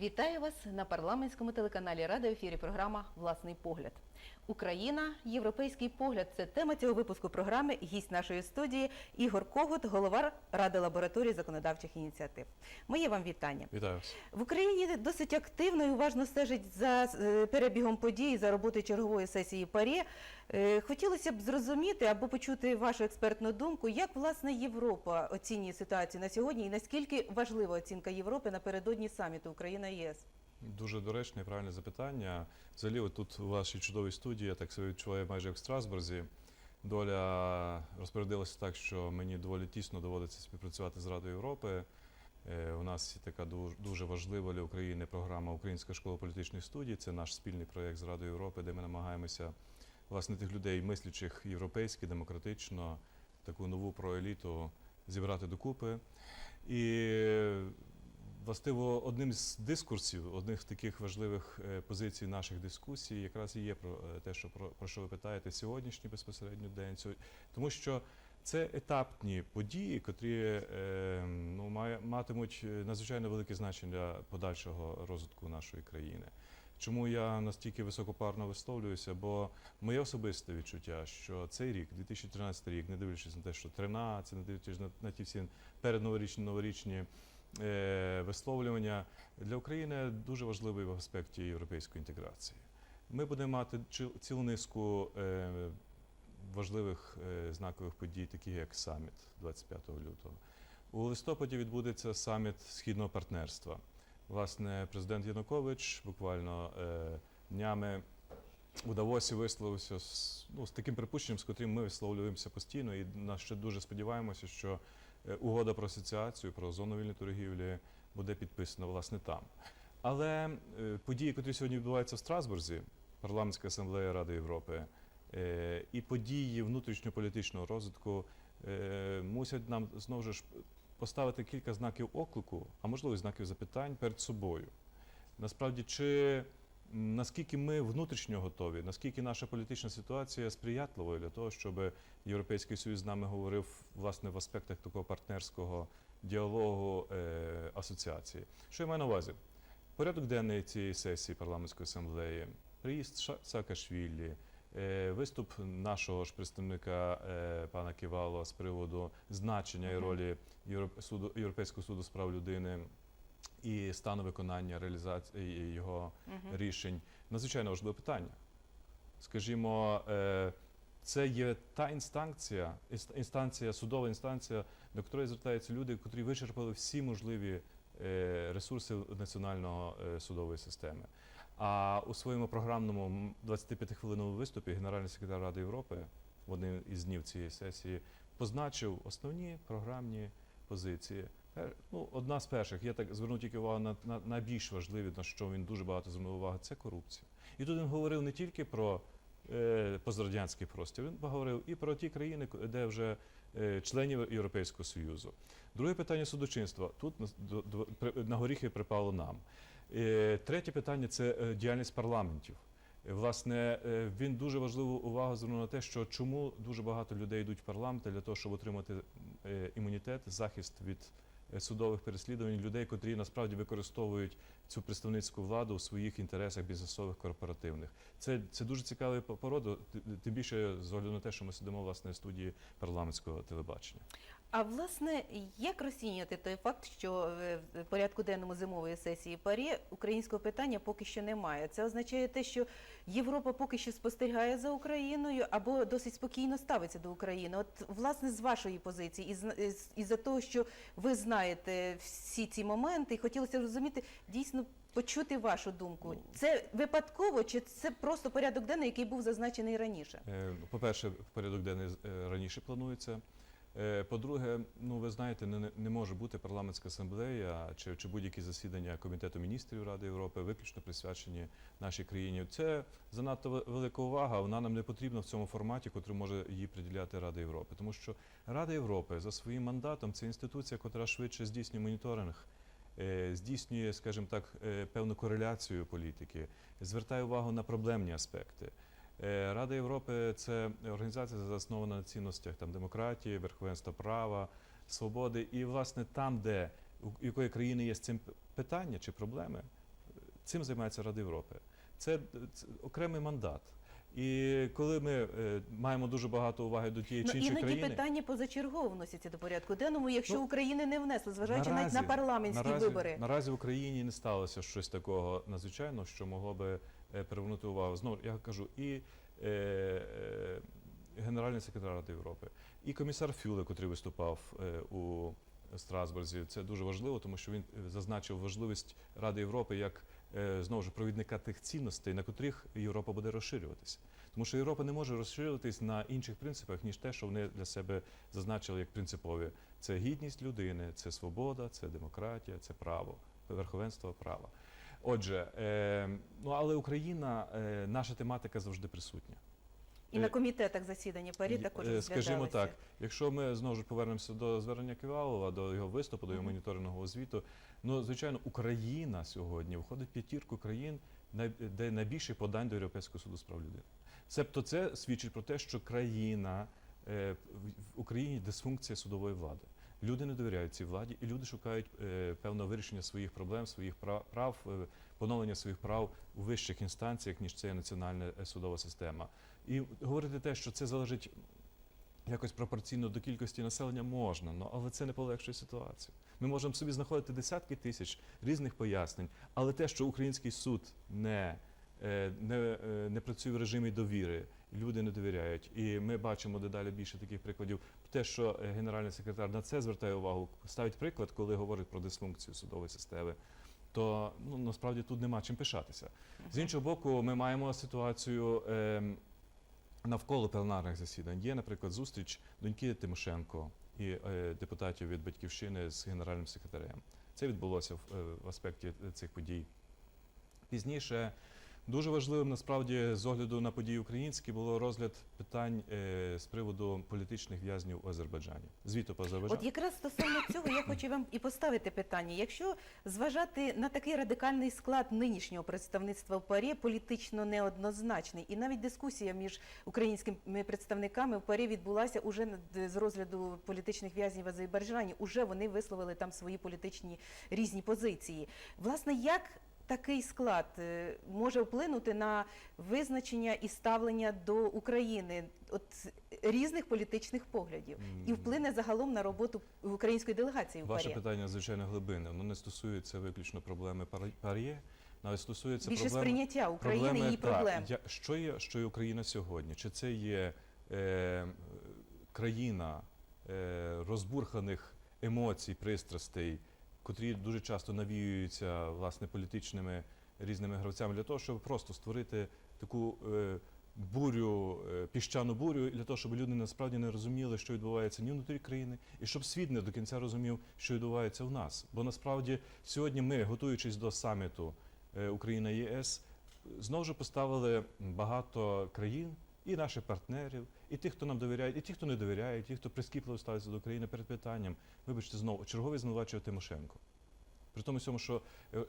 Вітаю вас на парламентському телеканалі Рада ефірі. Програма Власний погляд. Україна, європейський погляд. Це тема цього випуску програми. Гість нашої студії Ігор Когут, голова Ради лабораторії законодавчих ініціатив. Моє вам вітання. Вітаю вас. В Україні досить активно і уважно стежить за е, перебігом подій, за роботою чергової сесії ПАРЄ. Е, Хотілося б зрозуміти або почути вашу експертну думку, як власне Європа оцінює ситуацію на сьогодні, і наскільки важлива оцінка Європи напередодні саміту Україна ЄС. Дуже доречне і правильне запитання. Взагалі, от тут у вашій чудовій студії, я так себе відчуваю майже як в Страсбурзі. Доля розпорядилася так, що мені доволі тісно доводиться співпрацювати з Радою Європи. Е, У нас є така дуже, важлива для України програма Українська школа політичної студії. Це наш спільний проєкт з Радою Європи, де ми намагаємося власне тих людей, мислячих європейськи, демократично, таку нову проеліту зібрати докупи. І властиво одним з дискурсів, одних таких важливих е, позицій наших дискусій, якраз і є про е, те, що про, про що ви питаєте сьогоднішній безпосередньо день. Тому що це етапні події, котрі е, ну, матимуть надзвичайно велике значення для подальшого розвитку нашої країни. Чому я настільки високопарно висловлююся? Бо моє особисте відчуття, що цей рік, 2013 рік, не дивлячись на те, що 13, не дивлячись на, ті всі передноворічні новорічні висловлювання, для України дуже важливий в аспекті європейської інтеграції. Ми будемо мати цілу низку е, важливих е, знакових подій, таких як саміт 25 лютого. У листопаді відбудеться саміт східного партнерства. Власне, президент Янукович буквально е, днями у Давосі висловився з, ну, з таким припущенням, з котрим ми висловлюємося постійно, і на ще дуже сподіваємося, що е, угода про асоціацію, про зону вільної торгівлі буде підписана власне там. Але е, події, які сьогодні відбуваються в Страсбурзі, парламентська асамблея Ради Європи, е, і події внутрішньополітичного розвитку е, мусять нам знову ж поставити кілька знаків оклику, а можливо знаків запитань перед собою. Насправді, чи наскільки ми внутрішньо готові, наскільки наша політична ситуація сприятливою для того, щоб Європейський Союз з нами говорив власне в аспектах такого партнерського діалогу е, асоціації. Що я маю на увазі? Порядок денний цієї сесії парламентської асамблеї, приїзд Саакашвілі, е, виступ нашого ж представника е, пана Ківало з приводу значення і ролі Європ- суду, Європейського суду з прав людини і стану виконання реалізації його Мгм. рішень. Надзвичайно важливе питання. Скажімо, е, це є та інстанція, інст- інстанція, судова інстанція, до якої звертаються люди, котрі вичерпали всі можливі е, ресурси національного е, судової системи. А у своєму програмному м, 25-хвилинному виступі генеральний секретар Ради Європи в один із днів цієї сесії позначив основні програмні позиції. Пер- Ну, одна з перших, я так зверну тільки увагу на, на найбільш важливі, на що він дуже багато звернув увагу, це корупція. І тут він говорив не тільки про е, пострадянський простір, він говорив і про ті країни, де вже е, членів Європейського Союзу. Друге питання судочинства. Тут на, до- до- при- на горіхи припало нам. Е, Третє питання це е, діяльність парламентів. Е, Власне, е, він дуже важливу увагу звернув на те, що чому дуже багато людей йдуть в парламент для того, щоб отримати е, імунітет, захист від е, судових переслідувань людей, котрі насправді використовують цю представницьку владу у своїх інтересах бізнесових корпоративних. Це, це дуже цікаве по- породу, тим більше з огляду на те, що ми сидимо власне в студії парламентського телебачення. А власне, як розцінювати той факт, що е, в порядку денному зимової сесії ПАРЄ українського питання поки що немає? Це означає те, що Європа поки що спостерігає за Україною або досить спокійно ставиться до України. От власне з вашої позиції, і з- із- із-за того, що ви знаєте всі ці моменти, і хотілося розуміти дійсно. Почути вашу думку, Ну, це випадково чи це просто порядок денний, який був зазначений раніше? Е, ну, По-перше, порядок денний е, раніше планується. Е, По-друге, ну ви знаєте, не, не може бути парламентська асамблея чи, чи будь-які засідання Комітету міністрів Ради Європи виключно присвячені нашій країні. Це занадто велика увага. Вона нам не потрібна в цьому форматі, котрий може її приділяти Рада Європи. Тому що Рада Європи за своїм мандатом це інституція, котра швидше здійснює моніторинг. е, Здійснює, скажімо так, е, певну кореляцію політики, звертає увагу на проблемні аспекти. Е, Рада Європи це організація заснована на цінностях там демократії, верховенства права, свободи. І власне там, де у якої країни є з цим питання чи проблеми, цим займається Рада Європи. Це, це окремий мандат. І коли ми е, маємо дуже багато уваги до тієї Ну, чи іншої іноді країни, питання позачергово вносяться до порядку денному, якщо Ну, України не внесли, зважаючи навіть на парламентські наразі, вибори. Наразі в Україні не сталося щось такого надзвичайного, що могло би привернути увагу. Знову я кажу, і е, е, генеральний секретар Ради Європи, і комісар Фюле, котрий виступав е, у Страсбурзі. Це дуже важливо, тому що він е, зазначив важливість Ради Європи як е, знову ж провідника тих цінностей, на котрих Європа буде розширюватися. Тому що Європа не може розширюватись на інших принципах, ніж те, що вони для себе зазначили як принципові. Це гідність людини, це свобода, це демократія, це право, верховенство права. Отже, е, ну але Україна, е, наша тематика завжди присутня. І на комітетах засідання парі також Е, Скажімо так, якщо ми знову ж повернемося до звернення Ківалова, до його виступу, до його моніторингового звіту. Ну, звичайно, Україна сьогодні входить в п'ятірку країн, де найбільше подань до Європейського суду з прав людини. Себто це свідчить про те, що країна е, в Україні дисфункція судової влади. Люди не довіряють цій владі, і люди шукають е, певного вирішення своїх проблем, своїх пра- прав, е, поновлення своїх прав у вищих інстанціях, ніж це національна е, судова система. І говорити те, що це залежить якось пропорційно до кількості населення можна, але це не полегшує ситуацію. Ми можемо собі знаходити десятки тисяч різних пояснень, але те, що український суд не, не працює в режимі довіри, люди не довіряють. І ми бачимо дедалі більше таких прикладів. Те, що е, генеральний секретар на це звертає увагу, ставить приклад, коли говорить про дисфункцію судової системи. То ну насправді тут нема чим пишатися. З іншого боку, ми маємо ситуацію ем, навколо пленарних засідань. Є, наприклад, зустріч доньки Тимошенко і е, депутатів від батьківщини з генеральним секретарем. Це відбулося в, е, в аспекті е, цих подій. Пізніше дуже важливим насправді з огляду на події українські було розгляд питань е, з приводу політичних в'язнів у Азербайджані. Звіту по Азербайджану. От якраз стосовно цього я хочу вам і поставити питання. Якщо зважати на такий радикальний склад нинішнього представництва в ПАРі, політично неоднозначний, і навіть дискусія між українськими представниками в ПАРі відбулася уже з розгляду політичних в'язнів Азербайджані. Уже вони висловили там свої політичні різні позиції. Власне, як такий склад е, може вплинути на визначення і ставлення до України от різних політичних поглядів і вплине загалом на роботу української делегації в Ваше парі. питання звичайно глибинне. Воно не стосується виключно проблеми пар'є, навіть стосується Більше проблеми сприйняття України і її проблем. я- що є, що є Україна сьогодні? Чи це є е, країна е, розбурханих емоцій, пристрастей, котрі дуже часто навіюються власне політичними різними гравцями для того, щоб просто створити таку е, бурю, е, піщану бурю, для того, щоб люди насправді не розуміли, що відбувається ні внутрі країни, і щоб світ не до кінця розумів, що відбувається в нас. Бо насправді сьогодні ми, готуючись до саміту е, Україна ЄС, знову ж поставили багато країн і наших партнерів, і тих, хто нам довіряє, і ті, хто не довіряє, і ті, хто прискіпливо ставиться до України перед питанням. Вибачте, знову черговий звинувачує Тимошенко. При тому всьому, що е,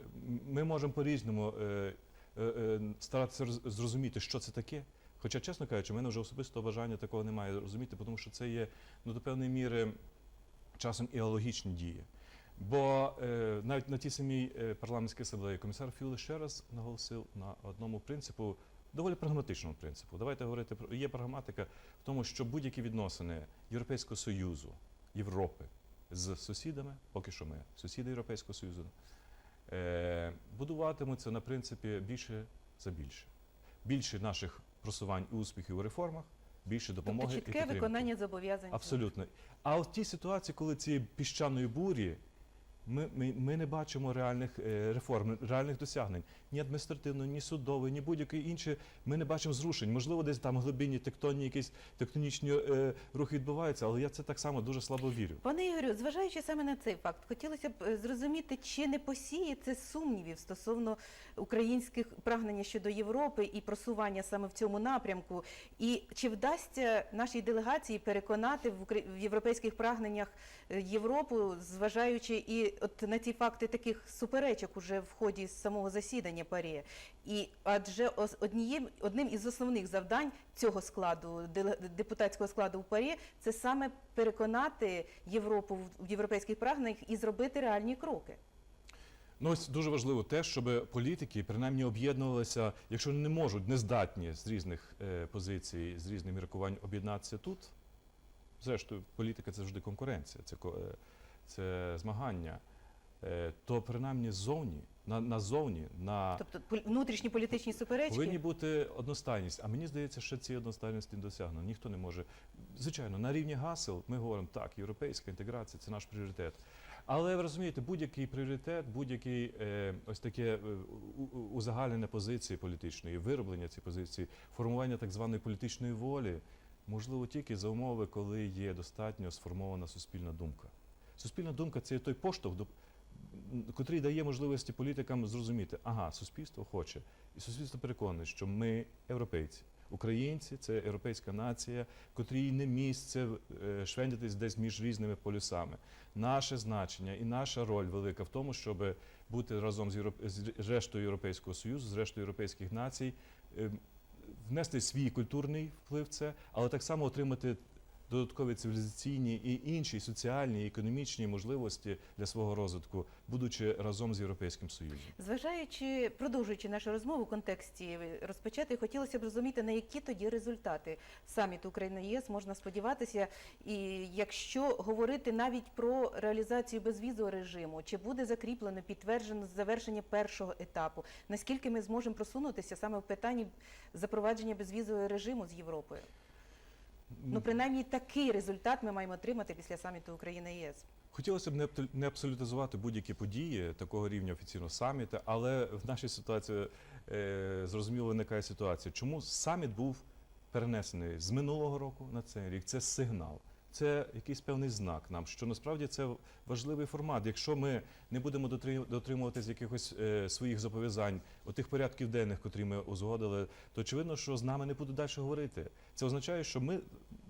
ми можемо по-різному е, е, старатися зрозуміти, що це таке. Хоча, чесно кажучи, в мене вже особистого бажання такого немає розуміти, тому що це є ну, до певної міри часом і дії. Бо навіть на тій самій парламентській асамблеї комісар Фюле ще раз наголосив на одному принципу, доволі прагматичному принципу. Давайте говорити про є прагматика в тому, що будь-які відносини Європейського Союзу, Європи з сусідами, поки що ми сусіди Європейського Союзу, е, будуватимуться на принципі більше за більше. Більше наших просувань і успіхів у реформах, більше допомоги Тобто чітке підтримки. виконання зобов'язань. Абсолютно. А от ті ситуації, коли цієї піщаної бурі, ми, ми, ми не бачимо реальних е, реформ, реальних досягнень. Ні адміністративної, ні судової, ні будь-якої інші. Ми не бачимо зрушень. Можливо, десь там глибинні тектонні якісь тектонічні е, рухи відбуваються, але я це так само дуже слабо вірю. Пане Ігорю, зважаючи саме на цей факт, хотілося б е, зрозуміти, чи не посіє це сумнівів стосовно українських прагнення щодо Європи і просування саме в цьому напрямку, і чи вдасться нашій делегації переконати в, європейських прагненнях е, Європу, зважаючи і от на ці факти таких суперечок уже в ході самого засідання парі. І адже однієм одним із основних завдань цього складу депутатського складу в парі це саме переконати Європу в- європейських прагненнях і зробити реальні кроки. Ну, ось дуже важливо те, щоб політики принаймні об'єднувалися, якщо не можуть, не здатні з різних е, позицій, з різних міркувань об'єднатися тут. Зрештою, політика це завжди конкуренція, це, е, це змагання. Е, то принаймні ззовні, на, назовні, на Тобто внутрішні політичні суперечки. повинні бути одностайність. А мені здається, що ці одностайності не досягнено. Ніхто не може. Звичайно, на рівні гасел ми говоримо так, європейська інтеграція це наш пріоритет. Але ви розумієте, будь-який пріоритет, будь-який е, ось таке е, узагальнення позиції політичної, вироблення цієї позиції, формування так званої політичної волі, можливо тільки за умови, коли є достатньо сформована суспільна думка. Суспільна думка це той поштовх, до- котрий дає можливості політикам зрозуміти, ага, суспільство хоче, і суспільство переконане, що ми європейці. Українці це європейська нація, котрій не місце е, швендятись десь між різними полюсами. Наше значення і наша роль велика в тому, щоб бути разом з, європ... з рештою Європейського Союзу, з рештою європейських націй, е, внести свій культурний вплив в це, але так само отримати додаткові цивілізаційні і інші соціальні і економічні можливості для свого розвитку, будучи разом з Європейським Союзом. Зважаючи, продовжуючи нашу розмову в контексті розпочати, хотілося б розуміти, на які тоді результати саміту Україна ЄС можна сподіватися, і якщо говорити навіть про реалізацію безвізового режиму, чи буде закріплено, підтверджено завершення першого етапу, наскільки ми зможемо просунутися саме в питанні запровадження безвізового режиму з Європою? Ну, принаймні такий результат ми маємо отримати після саміту України ЄС. Хотілося б не абсолютизувати будь-які події такого рівня офіційного саміту, але в нашій ситуації е, зрозуміло виникає ситуація. Чому саміт був перенесений з минулого року на цей рік? Це сигнал. Це якийсь певний знак нам, що насправді це важливий формат. Якщо ми не будемо дотри- дотримуватись якихось е, своїх зобов'язань, отих порядків денних, котрі ми узгодили, то очевидно, що з нами не будуть далі говорити. Це означає, що ми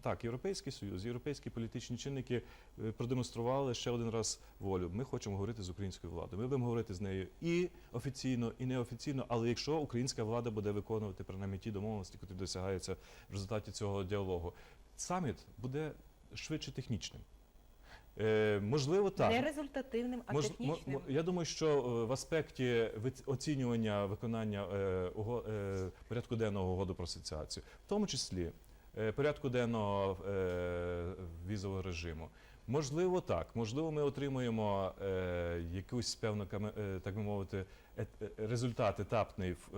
так, Європейський Союз, європейські політичні чинники е, продемонстрували ще один раз волю. Ми хочемо говорити з українською владою. Ми будемо говорити з нею і офіційно, і неофіційно. Але якщо українська влада буде виконувати принаймні ті домовленості, які досягаються в результаті цього діалогу, саміт буде швидше технічним. Е, можливо, так. Не результативним, а Мож- технічним. мо- я думаю, що е, в аспекті виц- оцінювання виконання е, уго- е, порядку денного угоду про асоціацію, в тому числі е, порядку денного е, візового режиму. Можливо, так. Можливо, ми отримуємо е, якусь певну каме- е, так би мовити, ет- е, результат етапний в, е,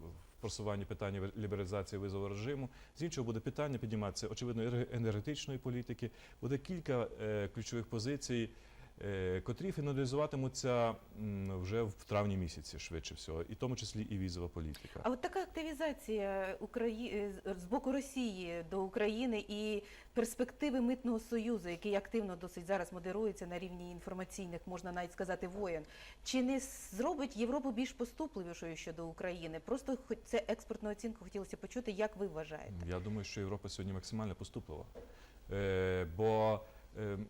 в просуванні питання лібералізації визову режиму. З іншого буде питання підніматися, очевидно, енергетичної політики. Буде кілька е, ключових позицій, котрі фіналізуватимуться вже в травні місяці, швидше всього, і в тому числі і візова політика. А от така активізація Украї... е, з боку Росії до України і перспективи митного союзу, який активно досить зараз модерується на рівні інформаційних, можна навіть сказати, воєн, чи не зробить Європу більш поступливішою щодо України? Просто це експортну оцінку хотілося почути, як ви вважаєте? Я думаю, що Європа сьогодні максимально поступлива. Е, бо е,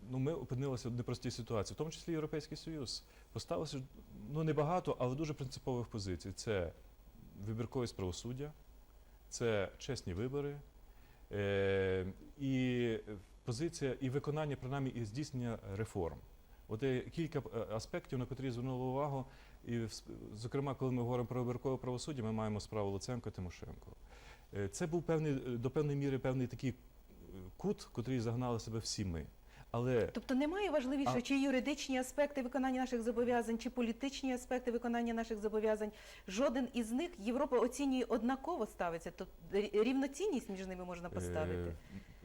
ну, ми опинилися в непростій ситуації, в тому числі Європейський Союз. Поставився ну, небагато, але дуже принципових позицій. Це вибірковість правосуддя, це чесні вибори, е, і позиція і виконання, принаймні, і здійснення реформ. От є кілька е, аспектів, на котрі звернули увагу. І, зокрема, коли ми говоримо про вибіркове правосуддя, ми маємо справу Луценко Тимошенко. Е, Це був певний е, до певної міри певний такий е, кут, котрий загнали себе всі ми. Але Тобто немає важливіше, А- чи юридичні аспекти виконання наших зобов'язань, чи політичні аспекти виконання наших зобов'язань. Жоден із них Європа оцінює однаково ставиться. Тобто рівноцінність між ними можна поставити. Е,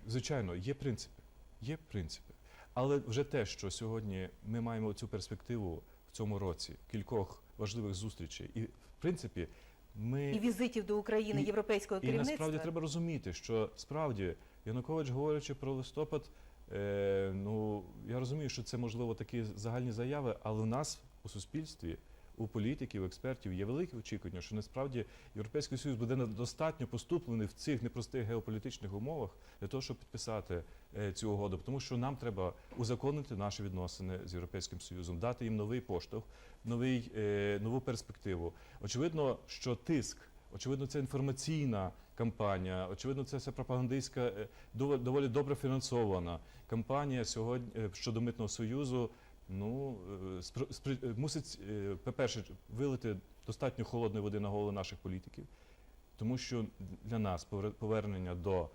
Звичайно, є принципи. Є принципи. Але вже те, що сьогодні ми маємо цю перспективу в цьому році, кількох важливих зустрічей, і в принципі, ми І візитів до України І- європейського і насправді треба розуміти, що справді Янукович, говорячи про листопад, е, ну я розумію, що це можливо такі загальні заяви, але в нас у суспільстві. У політиків, експертів є велике очікування, що насправді Європейський Союз буде достатньо поступлений в цих непростих геополітичних умовах для того, щоб підписати е, цю угоду, тому що нам треба узаконити наші відносини з Європейським Союзом, дати їм новий поштовх, новий, е, нову перспективу. Очевидно, що тиск, очевидно, це інформаційна кампанія, очевидно, це все пропагандистська, е, доволі добре фінансована кампанія сьогодні е, щодо митного союзу Ну, е, мусить, е, по-перше, вилити достатньо холодної води на голову наших політиків, тому що для нас повернення до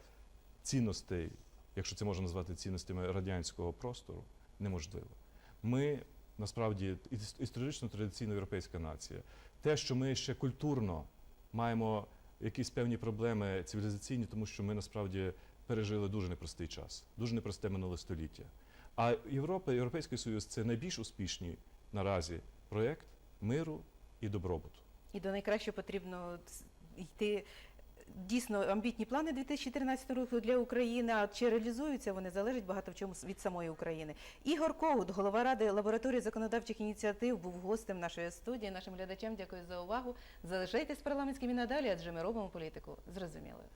цінностей, якщо це можна назвати цінностями радянського простору, неможливо. Ми насправді історично традиційно європейська нація. Те, що ми ще культурно маємо якісь певні проблеми цивілізаційні, тому що ми насправді пережили дуже непростий час, дуже непросте минуле століття. А Європа, Європейський Союз це найбільш успішний наразі проєкт миру і добробуту. І до найкращого потрібно йти. Дійсно, амбітні плани 2014 року для України, а чи реалізуються вони, залежить багато в чому від самої України. Ігор Когут, голова ради лабораторії законодавчих ініціатив, був гостем нашої студії. Нашим глядачам дякую за увагу. Залишайтесь парламентськими і надалі, адже ми робимо політику зрозумілою.